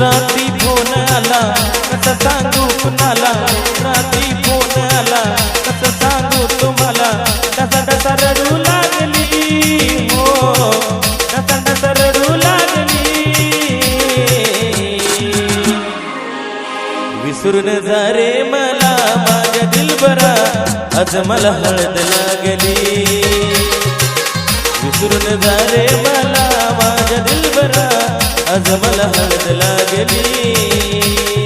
रात्री फोन आला कसं सांगू कुणाला? रात्री फोन आला कसं सांगू तुम्हाला? डसा डसा रडू लागली. हो डसा डसा रडू लागली. विसरून जा रे मला माझ्या दिलबरा आज मला हळद लागली. विसरून जा रे मला आज मला हळद लागली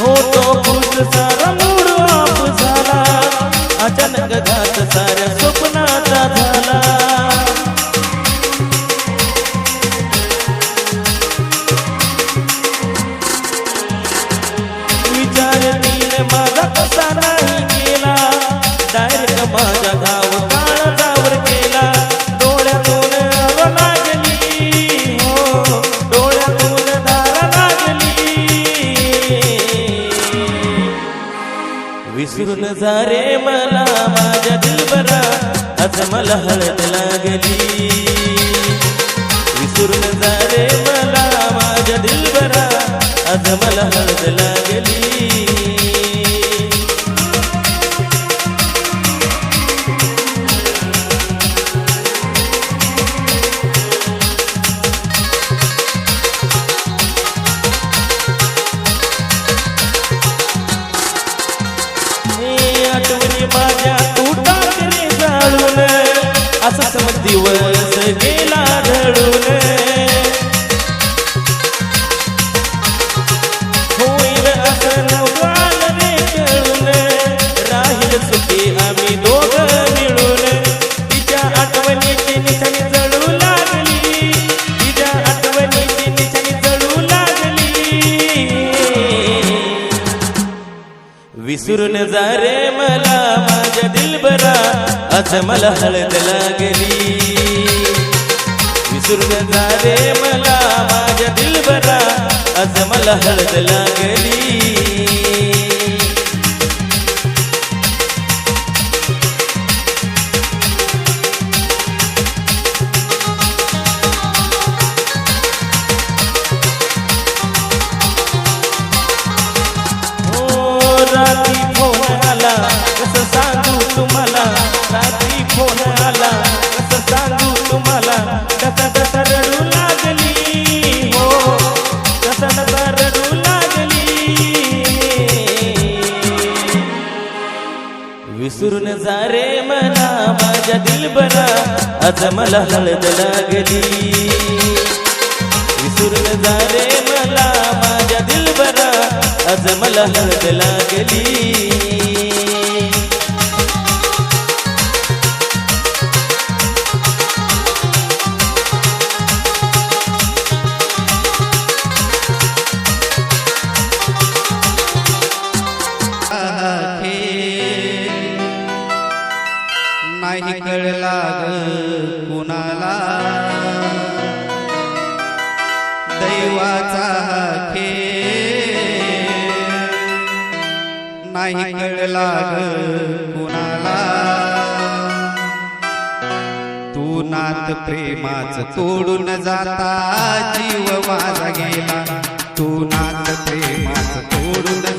हो तो फुट सारा विसरून झारे मला माझ्या दिलबरा आज मला हळद लागली. विसरून झारे मला माझ्या दिलबरा आज मला हळद लागली. आठवणी माझ्या तू टाकले जाळून असा दिवस गेला ढळून विसरून जा रे मला माझ्या दिलबरा आज मला हळद लागली. विसरून जा रे मला माझ्या दिलबरा आज मला हळद लागली. कसं सांगू तुम्हाला रात्री फोन आला. कसं सांगू तुम्हाला कसा कसा रडू लागली. हो कसा कसा रडू लागली. विसरून जा रे मला माझ्या दिलबरा आज मला हळद लागली. विसरून जा रे मला माझ्या दिलबरा आज मला हळद लागली. नाही कळला कुणाला. दैवाचा खे नाही कळला कुणाला. तू नात प्रेमाच तोडून जाता जीव माझा गेला. तू नात प्रेमाच तोडून